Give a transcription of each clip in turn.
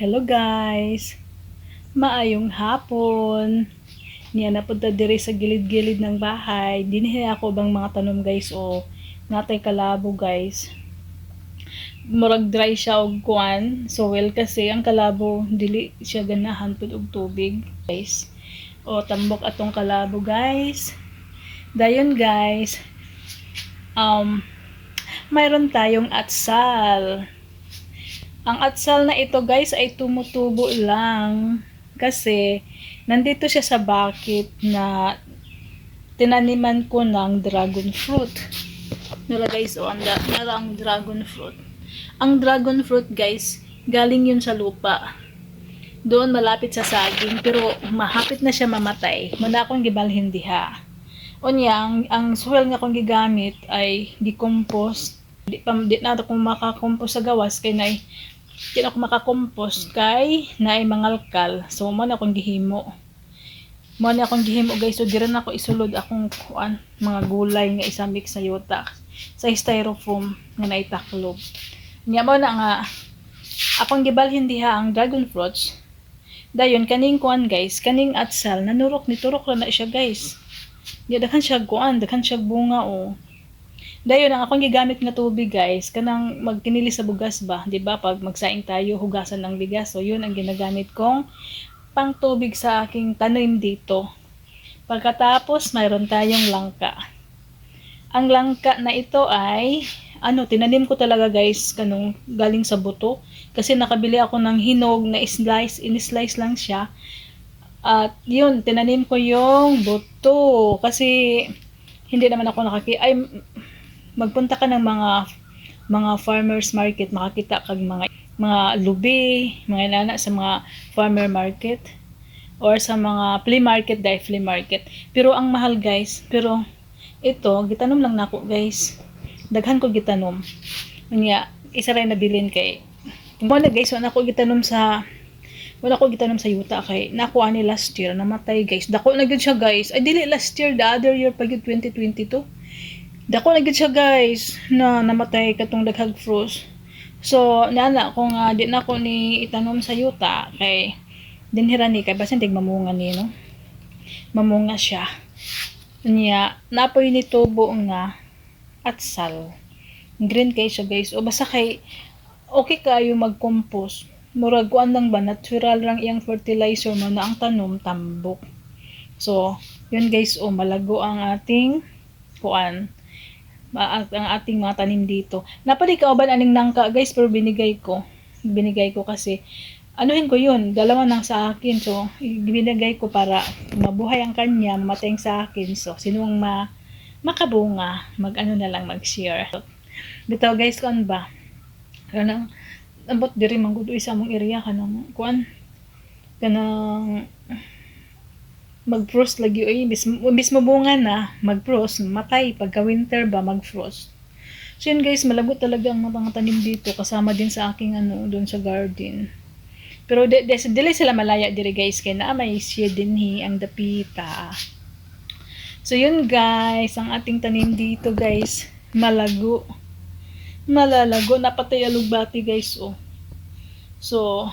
Hello guys! Maayong hapon! Niya napunta diri sa gilid-gilid ng bahay. Dinhi ako bang mga tanom guys o natay kalabo guys. Murag dry siya og kuan. So well kasi ang kalabo dili siya ganahan pud og tubig guys. O tambok atong kalabo guys. Dayon guys. Um mayroon tayong atsal. Ang atsal na ito guys ay tumutubo lang kasi nandito siya sa bucket na tinaniman ko ng dragon fruit. Nara guys, oh, ang dragon fruit. Ang dragon fruit guys, galing yun sa lupa. Doon malapit sa saging pero mahapit na siya mamatay. Muna akong gibalhin diha. Unya, ang, ang soil nga akong gigamit ay decomposed. Di, pa, di na ako makakompose sa gawas kay na na ako makakompose kay na ay mangalkal. So, mo na akong gihimo. Mo na akong gihimo guys. So, di rin ako isulod akong kuan, mga gulay nga isamik sa yuta sa styrofoam nga naitaklob. Nya mo na nga akong gibalhin diha ang dragon fruits. Dayon kaning kuan guys, kaning atsal nanurok ni turok ra na siya guys. Nya daghan siya kuan, daghan siya bunga o. Dayon ang akong gigamit nga tubig guys, kanang magkinili sa bugas ba, 'di ba? Pag magsaing tayo, hugasan ng bigas. So yun ang ginagamit kong pang tubig sa aking tanim dito. Pagkatapos, mayroon tayong langka. Ang langka na ito ay ano, tinanim ko talaga guys, kanong galing sa buto. Kasi nakabili ako ng hinog na slice, in-slice lang siya. At yun, tinanim ko yung buto. Kasi hindi naman ako nakaki... Ay, magpunta ka ng mga mga farmers market, makakita kag mga mga lubi, mga nana sa mga farmer market or sa mga flea market, dahil flea market. Pero ang mahal guys, pero ito, gitanom lang nako guys. Daghan ko gitanom. Unya, isa rin nabilin kay mo na guys, wala ko gitanom sa wala ko gitanom sa yuta kay nakuha ni last year namatay guys. Dako na gid siya guys. Ay dili last year, the other year pa gyud 2022. Dako na gid siya guys na namatay katong daghag frost. So, nana kung uh, di na ko ni itanom sa yuta kay dinhira ni kay basin tig mamunga ni no. Mamunga siya. Niya, napoy ni tubo nga atsal. Green kay siya guys. O basta kay okay kayo mag-compost. Murag kuan lang ba natural lang iyang fertilizer mo na ang tanom tambok. So, yun guys, o malago ang ating kuan ang ating mga tanim dito. Napali ka ba aning nangka guys pero binigay ko. Binigay ko kasi anuhin ko yun, dalawa nang sa akin. So, binigay ko para mabuhay ang kanya, mamatay sa akin. So, sinong ma makabunga, mag-ano na lang, mag-share. So, bitaw guys, kuan ba? Kanang, ambot diri manggudo isa mong area kanang kuan kanang mag-frost lagi ay bis, bis mabunga na mag-frost matay pagka winter ba mag-frost. So yun guys malago talaga ang mga tanim dito kasama din sa aking ano doon sa garden. Pero de, de, dili sila malaya diri guys kay na may siya din hi ang dapita. So yun guys ang ating tanim dito guys malago. Malalago napatay alugbati guys oh. So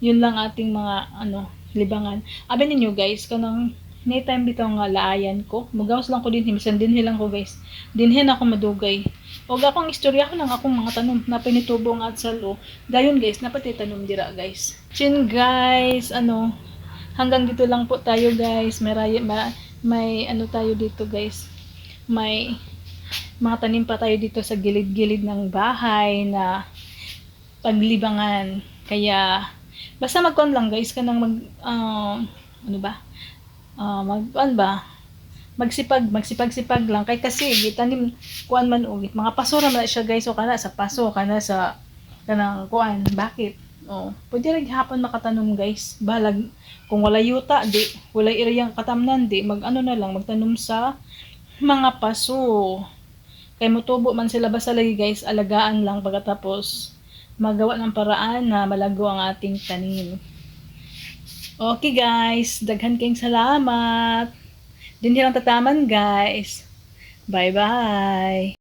yun lang ating mga ano libangan. Abi ninyo guys, kanang anytime bitaw nga laayan ko. Mugawas lang ko din himisan din lang ko guys. Dinhin ako madugay. Og akong istorya ko lang akong mga tanom na pinitubo nga at salo. Dayon guys, napati tanom dira guys. Chin guys, ano hanggang dito lang po tayo guys. May may, may ano tayo dito guys. May mga tanim pa tayo dito sa gilid-gilid ng bahay na paglibangan. Kaya Basta magkuan lang guys kanang mag uh, ano ba? Uh, mag ano ba? Magsipag, magsipag-sipag lang kay kasi gitanim kuan man og mga paso ra man siya guys o kana sa paso kana sa kanang kuan bakit? Oh, pwede rin hapon makatanom guys. Balag kung wala yuta di, wala iriyang katamnan di, mag ano na lang magtanom sa mga paso. Kay mutubo man sila basta lagi guys, alagaan lang pagkatapos magawa ng paraan na malago ang ating tanim. Okay guys, daghan kayong salamat. Din lang tataman guys. Bye-bye.